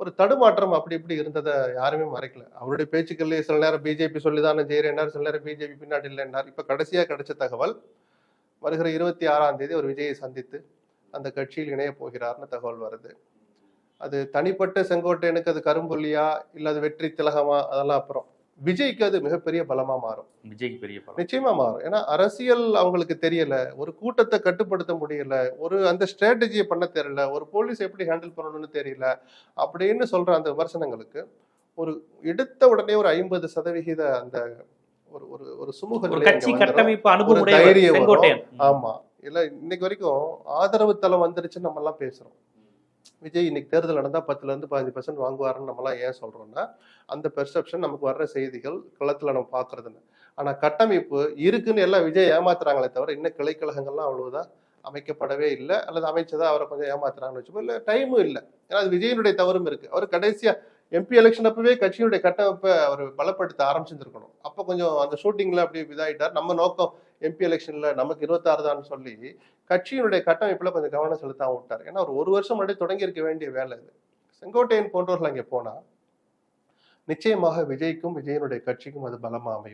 ஒரு தடுமாற்றம் அப்படி இப்படி இருந்ததை யாருமே மறைக்கல. அவருடைய பேச்சுக்கள்லேயே சில நேரம் பிஜேபி சொல்லிதானே ஜெயிறேன்னார் சில நேரம் பிஜேபி பின்னாடி இல்லைன்னார். இப்போ கடைசியாக கிடைச்ச தகவல் வருகிற இருபத்தி ஆறாம் தேதி ஒரு விஜயை சந்தித்து அந்த கட்சியில் இணைய போகிறார்னு தகவல் வருது. அது தனிப்பட்ட செங்கோட்டையனுக்கு அது கரும்புள்ளியா இல்லை அது வெற்றி திலகமா? அதெல்லாம் அப்புறம். விஜய்க்கு அது மிகப்பெரிய பலமா மாறும். விஜய்க்கு பெரிய படம் நிச்சயமா மாறும். ஏன்னா அரசியல் அவங்களுக்கு தெரியல ஒரு கூட்டத்தை கட்டுப்படுத்த முடியல ஒரு அந்த ஸ்ட்ராட்டஜியை பண்ண தெரியல ஒரு போலீஸ் எப்படி ஹேண்டில் பண்ணணும்னு தெரியல அப்படின்னு சொல்ற அந்த விமர்சனங்களுக்கு ஒரு எடுத்த உடனே ஒரு ஐம்பது சதவிகித அந்த ஒரு ஒரு ஒரு சுமூக கட்சி. கட்டமைப்பு தைரியம். செங்கோட்டையன். ஆமா. இல்ல இன்னைக்கு வரைக்கும் ஆதரவு தளம் வந்துருச்சுன்னு நம்ம எல்லாம் பேசுறோம். விஜய் இன்னைக்கு தேர்தல் நடந்தால் பத்துலேருந்து பதினஞ்சு பர்சன்ட் வாங்குவாருன்னு நம்மளாம் ஏன் சொல்கிறோன்னா அந்த பெர்செப்ஷன் நமக்கு வர்ற செய்திகள் களத்தில் நம்ம பார்க்குறதுன்னு ஆனால் கட்டமைப்பு இருக்குன்னு எல்லாம் விஜய் ஏமாத்துறாங்களே தவிர இன்னும் கிளைக்கழகங்கள்லாம் அவ்வளோதான் அமைக்கப்படவே இல்லை. அல்லது அமைச்சதாக அவரை கொஞ்சம் ஏமாத்துறாங்கன்னு வச்சுப்போம் இல்லை டைமும் இல்லை. ஏன்னா அது விஜயனுடைய தவறும் இருக்குது அவர் கடைசியாக எம்பி எலெக்ஷன் அப்பவே கட்சியினுடைய கட்டமைப்பை அவர் பலப்படுத்த ஆரம்பிச்சிருந்துருக்கணும். அப்போ கொஞ்சம் அந்த ஷூட்டிங்கில் அப்படி இதாகிட்டார் நம்ம நோக்கம் எம்பி எலெக்ஷன்ல நமக்கு இருபத்தாறு தான் சொல்லி கட்சியினுடைய கட்டமைப்புல கொஞ்சம் கவனம் செலுத்தாம விட்டார். ஏன்னா ஒரு ஒரு வருஷம் முன்னாடி தொடங்கி இருக்க வேண்டிய வேலை இது. செங்கோட்டையன் போன்றவர்கள் அங்கே போனா நிச்சயமாக விஜய்க்கும் விஜயனுடைய கட்சிக்கும் அது பலமா அமையும்.